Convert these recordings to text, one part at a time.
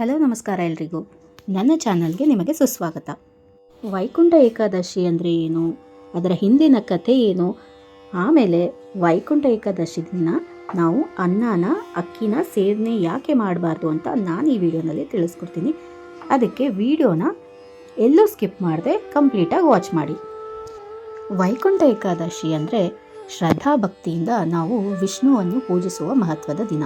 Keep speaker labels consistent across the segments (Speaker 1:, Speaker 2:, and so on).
Speaker 1: Hello, ನಮಸ್ಕಾರ ಎಲ್ರಿಗೂ. ನನ್ನ ಚಾನಲ್ಗೆ ನಿಮಗೆ ಸುಸ್ವಾಗತ. ವೈಕುಂಠ ಏಕಾದಶಿ ಅಂದರೆ ಏನು? ಅದರ ಹಿಂದಿನ ಕಥೆ ಏನು? ಆಮೇಲೆ ವೈಕುಂಠ ಏಕಾದಶಿ ದಿನ ನಾವು ಅನ್ನನ, ಅಕ್ಕಿನ ಸೇವನೆ ಯಾಕೆ ಮಾಡಬಾರ್ದು ಅಂತ ನಾನು ಈ ವಿಡಿಯೋನಲ್ಲಿ ತಿಳಿಸ್ಕೊಡ್ತೀನಿ. ಅದಕ್ಕೆ ವಿಡಿಯೋನ ಎಲ್ಲೂ ಸ್ಕಿಪ್ ಮಾಡದೆ ಕಂಪ್ಲೀಟಾಗಿ ವಾಚ್ ಮಾಡಿ. ವೈಕುಂಠ ಏಕಾದಶಿ ಅಂದರೆ ಶ್ರದ್ಧಾ ಭಕ್ತಿಯಿಂದ ನಾವು ವಿಷ್ಣುವನ್ನು ಪೂಜಿಸುವ ಮಹತ್ವದ ದಿನ.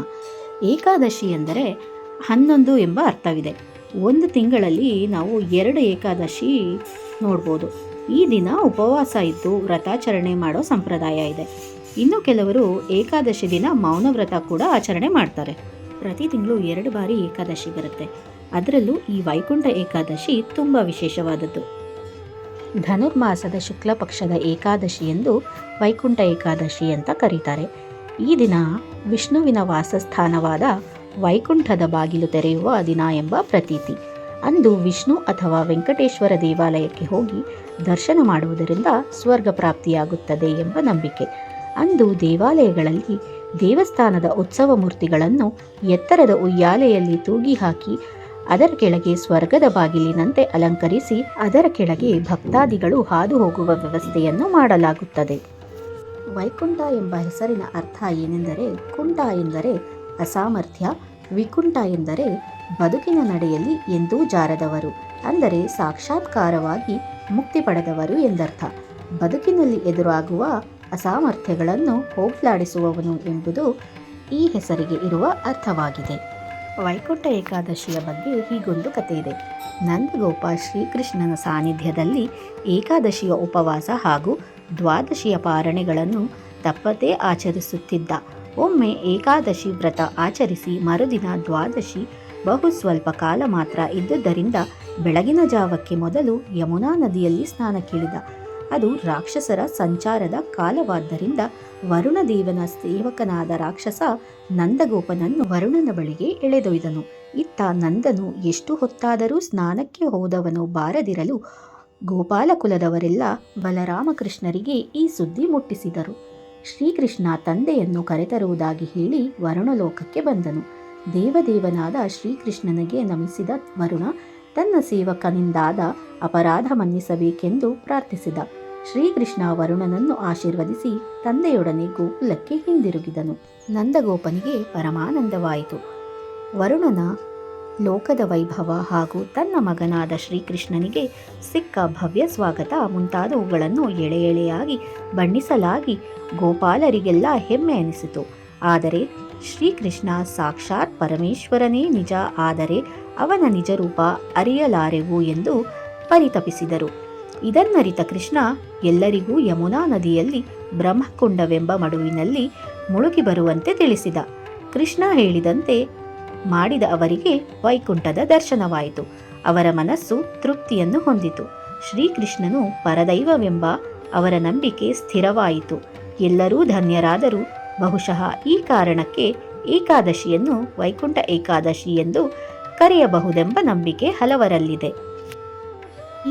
Speaker 1: ಏಕಾದಶಿ ಎಂದರೆ ಹನ್ನೊಂದು ಎಂಬ ಅರ್ಥವಿದೆ. ಒಂದು ತಿಂಗಳಲ್ಲಿ ನಾವು ಎರಡು ಏಕಾದಶಿ ನೋಡ್ಬೋದು. ಈ ದಿನ ಉಪವಾಸ ಇದ್ದು ವ್ರತಾಚರಣೆ ಮಾಡೋ ಸಂಪ್ರದಾಯ ಇದೆ. ಇನ್ನು ಕೆಲವರು ಏಕಾದಶಿ ದಿನ ಮೌನ ವ್ರತ ಕೂಡ ಆಚರಣೆ ಮಾಡ್ತಾರೆ. ಪ್ರತಿ ತಿಂಗಳು ಎರಡು ಬಾರಿ ಏಕಾದಶಿ ಬರುತ್ತೆ. ಅದರಲ್ಲೂ ಈ ವೈಕುಂಠ ಏಕಾದಶಿ ತುಂಬ ವಿಶೇಷವಾದದ್ದು. ಧನುರ್ಮಾಸದ ಶುಕ್ಲ ಪಕ್ಷದ ಏಕಾದಶಿ ಎಂದು ವೈಕುಂಠ ಏಕಾದಶಿ ಅಂತ ಕರೀತಾರೆ. ಈ ದಿನ ವಿಷ್ಣುವಿನ ವಾಸಸ್ಥಾನವಾದ ವೈಕುಂಠದ ಬಾಗಿಲು ತೆರೆಯುವ ದಿನ ಎಂಬ ಪ್ರತೀತಿ. ಅಂದು ವಿಷ್ಣು ಅಥವಾ ವೆಂಕಟೇಶ್ವರ ದೇವಾಲಯಕ್ಕೆ ಹೋಗಿ ದರ್ಶನ ಮಾಡುವುದರಿಂದ ಸ್ವರ್ಗ ಪ್ರಾಪ್ತಿಯಾಗುತ್ತದೆ ಎಂಬ ನಂಬಿಕೆ. ಅಂದು ದೇವಾಲಯಗಳಲ್ಲಿ ದೇವಸ್ಥಾನದ ಉತ್ಸವ ಮೂರ್ತಿಗಳನ್ನು ಎತ್ತರದ ಉಯ್ಯಾಲೆಯಲ್ಲಿ ತೂಗಿ ಹಾಕಿ ಅದರ ಕೆಳಗೆ ಸ್ವರ್ಗದ ಬಾಗಿಲಿನಂತೆ ಅಲಂಕರಿಸಿ ಅದರ ಕೆಳಗೆ ಭಕ್ತಾದಿಗಳು ಹಾದು ಹೋಗುವ ವ್ಯವಸ್ಥೆಯನ್ನು ಮಾಡಲಾಗುತ್ತದೆ. ವೈಕುಂಠ ಎಂಬ ಹೆಸರಿನ ಅರ್ಥ ಏನೆಂದರೆ ಕುಂಠ ಎಂದರೆ ಅಸಾಮರ್ಥ್ಯ, ವಿಕುಂಠ ಎಂದರೆ ಬದುಕಿನ ನಡೆಯಲ್ಲಿ ಎಂದೂ ಜಾರದವರು, ಅಂದರೆ ಸಾಕ್ಷಾತ್ಕಾರವಾಗಿ ಮುಕ್ತಿ ಪಡೆದವರು ಎಂದರ್ಥ. ಬದುಕಿನಲ್ಲಿ ಎದುರಾಗುವ ಅಸಾಮರ್ಥ್ಯಗಳನ್ನು ಹೋಗ್ಲಾಡಿಸುವವನು ಎಂಬುದು ಈ ಹೆಸರಿಗೆ ಇರುವ ಅರ್ಥವಾಗಿದೆ. ವೈಕುಂಠ ಏಕಾದಶಿಯ ಬಗ್ಗೆ ಹೀಗೊಂದು ಕಥೆ ಇದೆ. ನಂದಗೋಪ ಶ್ರೀಕೃಷ್ಣನ ಸಾನ್ನಿಧ್ಯದಲ್ಲಿ ಏಕಾದಶಿಯ ಉಪವಾಸ ಹಾಗೂ ದ್ವಾದಶಿಯ ಪಾರಣೆಗಳನ್ನು ತಪ್ಪದೇ ಆಚರಿಸುತ್ತಿದ್ದ. ಒಮ್ಮೆ ಏಕಾದಶಿ ವ್ರತ ಆಚರಿಸಿ ಮರುದಿನ ದ್ವಾದಶಿ, ಬಹು ಸ್ವಲ್ಪ ಕಾಲ ಮಾತ್ರ ಇದ್ದುದರಿಂದ ಬೆಳಗಿನ ಜಾವಕ್ಕೆ ಮೊದಲು ಯಮುನಾ ನದಿಯಲ್ಲಿ ಸ್ನಾನಕ್ಕಿಳಿದ ಅದು ರಾಕ್ಷಸರ ಸಂಚಾರದ ಕಾಲವಾದ್ದರಿಂದ ವರುಣದೇವನ ಸೇವಕನಾದ ರಾಕ್ಷಸ ನಂದಗೋಪನನ್ನು ವರುಣನ ಬಳಿಗೆ ಎಳೆದೊಯ್ದನು. ಇತ್ತ ನಂದನು ಎಷ್ಟು ಹೊತ್ತಾದರೂ ಸ್ನಾನಕ್ಕೆ ಹೋದವನು ಬಾರದಿರಲು ಗೋಪಾಲಕುಲದವರೆಲ್ಲ ಬಲರಾಮಕೃಷ್ಣರಿಗೆ ಈ ಸುದ್ದಿ ಮುಟ್ಟಿಸಿದರು. ಶ್ರೀಕೃಷ್ಣ ತಂದೆಯನ್ನು ಕರೆತರುವುದಾಗಿ ಹೇಳಿ ವರುಣಲೋಕಕ್ಕೆ ಬಂದನು. ದೇವದೇವನಾದ ಶ್ರೀಕೃಷ್ಣನಿಗೆ ನಮಿಸಿದ ವರುಣ ತನ್ನ ಸೇವಕನಿಂದಾದ ಅಪರಾಧ ಮನ್ನಿಸಬೇಕೆಂದು ಪ್ರಾರ್ಥಿಸಿದ. ಶ್ರೀಕೃಷ್ಣ ವರುಣನನ್ನು ಆಶೀರ್ವದಿಸಿ ತಂದೆಯೊಡನೆ ಗೋಕುಲಕ್ಕೆ ಹಿಂದಿರುಗಿದನು. ನಂದಗೋಪನಿಗೆ ಪರಮಾನಂದವಾಯಿತು. ವರುಣನ ಲೋಕದ ವೈಭವ ಹಾಗೂ ತನ್ನ ಮಗನಾದ ಶ್ರೀಕೃಷ್ಣನಿಗೆ ಸಿಕ್ಕ ಭವ್ಯ ಸ್ವಾಗತ. ಮುಂತಾದವುಗಳನ್ನು ಎಳೆ ಎಳೆಯಾಗಿ ಬಣ್ಣಿಸಲಾಗಿ ಗೋಪಾಲರಿಗೆಲ್ಲ ಹೆಮ್ಮೆ ಅನಿಸಿತು. ಆದರೆ ಶ್ರೀಕೃಷ್ಣ ಸಾಕ್ಷಾತ್ ಪರಮೇಶ್ವರನೇ ನಿಜ. ಆದರೆ ಅವನ ನಿಜ ರೂಪ ಅರಿಯಲಾರೆವು ಎಂದು ಪರಿತಪಿಸಿದರು. ಇದನ್ನರಿತ ಕೃಷ್ಣ, ಎಲ್ಲರಿಗೂ ಯಮುನಾ ನದಿಯಲ್ಲಿ ಬ್ರಹ್ಮಕುಂಡವೆಂಬ ಮಡುವಿನಲ್ಲಿ ಮುಳುಗಿ ಬರುವಂತೆ ತಿಳಿಸಿದ. ಕೃಷ್ಣ ಹೇಳಿದಂತೆ ಮಾಡಿದ ಅವರಿಗೆ ವೈಕುಂಠದ ದರ್ಶನವಾಯಿತು. ಅವರ ಮನಸ್ಸು ತೃಪ್ತಿಯನ್ನು ಹೊಂದಿತು. ಶ್ರೀಕೃಷ್ಣನು ಪರದೈವವೆಂಬ ಅವರ ನಂಬಿಕೆ ಸ್ಥಿರವಾಯಿತು. ಎಲ್ಲರೂ ಧನ್ಯರಾದರೂ. ಬಹುಶಃ ಈ ಕಾರಣಕ್ಕೆ ಏಕಾದಶಿಯನ್ನು ವೈಕುಂಠ ಏಕಾದಶಿ ಎಂದು ಕರೆಯಬಹುದೆಂಬ ನಂಬಿಕೆ ಹಲವರಲ್ಲಿದೆ.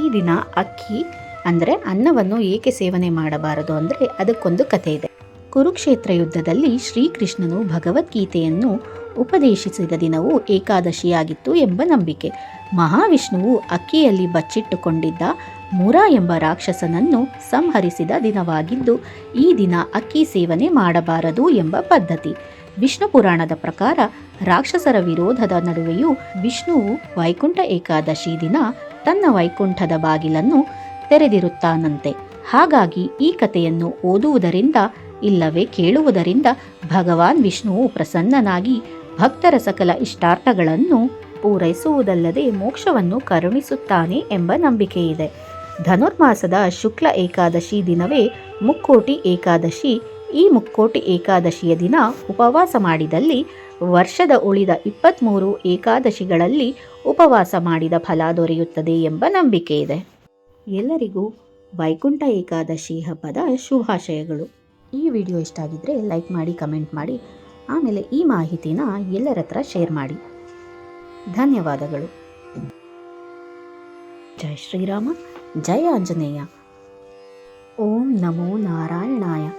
Speaker 1: ಈ ದಿನ ಅಕ್ಕಿ, ಅಂದರೆ ಅನ್ನವನ್ನು ಏಕೆ ಸೇವನೆ ಮಾಡಬಾರದು ಅಂದರೆ ಅದಕ್ಕೊಂದು ಕಥೆ ಇದೆ. ಕುರುಕ್ಷೇತ್ರ ಯುದ್ಧದಲ್ಲಿ ಶ್ರೀಕೃಷ್ಣನು ಭಗವದ್ಗೀತೆಯನ್ನು ಉಪದೇಶಿಸಿದ ದಿನವು ಏಕಾದಶಿಯಾಗಿತ್ತು ಎಂಬ ನಂಬಿಕೆ. ಮಹಾವಿಷ್ಣುವು ಅಕ್ಕಿಯಲ್ಲಿ ಬಚ್ಚಿಟ್ಟುಕೊಂಡಿದ್ದ ಮುರ ಎಂಬ ರಾಕ್ಷಸನನ್ನು ಸಂಹರಿಸಿದ ದಿನವಾಗಿದ್ದು, ಈ ದಿನ ಅಕ್ಕಿ ಸೇವನೆ ಮಾಡಬಾರದು ಎಂಬ ಪದ್ಧತಿ. ವಿಷ್ಣು ಪುರಾಣದ ಪ್ರಕಾರ ರಾಕ್ಷಸರ ವಿರೋಧದ ನಡುವೆಯೂ ವಿಷ್ಣುವು ವೈಕುಂಠ ಏಕಾದಶಿ ದಿನ ತನ್ನ ವೈಕುಂಠದ ಬಾಗಿಲನ್ನು ತೆರೆದಿರುತ್ತಾನಂತೆ. ಹಾಗಾಗಿ ಈ ಕಥೆಯನ್ನು ಓದುವುದರಿಂದ ಇಲ್ಲವೇ ಕೇಳುವುದರಿಂದ ಭಗವಾನ್ ವಿಷ್ಣುವು ಪ್ರಸನ್ನನಾಗಿ ಭಕ್ತರ ಸಕಲ ಇಷ್ಟಾರ್ಥಗಳನ್ನು ಪೂರೈಸುವುದಲ್ಲದೆ ಮೋಕ್ಷವನ್ನು ಕರುಣಿಸುತ್ತಾನೆ ಎಂಬ ನಂಬಿಕೆ ಇದೆ. ಧನುರ್ಮಾಸದ ಶುಕ್ಲ ಏಕಾದಶಿ ದಿನವೇ ಮುಕ್ಕೋಟಿ ಏಕಾದಶಿ. ಈ ಮುಕ್ಕೋಟಿ ಏಕಾದಶಿಯ ದಿನ ಉಪವಾಸ ಮಾಡಿದಲ್ಲಿ ವರ್ಷದ ಉಳಿದ ಇಪ್ಪತ್ತ್ಮೂರು ಏಕಾದಶಿಗಳಲ್ಲಿ ಉಪವಾಸ ಮಾಡಿದ ಫಲ ದೊರೆಯುತ್ತದೆ ಎಂಬ ನಂಬಿಕೆ ಇದೆ. ಎಲ್ಲರಿಗೂ ವೈಕುಂಠ ಏಕಾದಶಿ ಹಬ್ಬದ ಶುಭಾಶಯಗಳು. ಈ ವಿಡಿಯೋ ಇಷ್ಟ ಆಗಿದ್ದರೆ ಲೈಕ್ ಮಾಡಿ, ಕಮೆಂಟ್ ಮಾಡಿ, ಆಮೇಲೆ ಈ ಮಾಹಿತಿನ ಎಲ್ಲರ ಹತ್ರ ಶೇರ್ ಮಾಡಿ. ಧನ್ಯವಾದಗಳು. ಜೈ ಶ್ರೀರಾಮ ಜಯ ಆಂಜನೇಯ. ಓಂ ನಮೋ ನಾರಾಯಣಾಯ.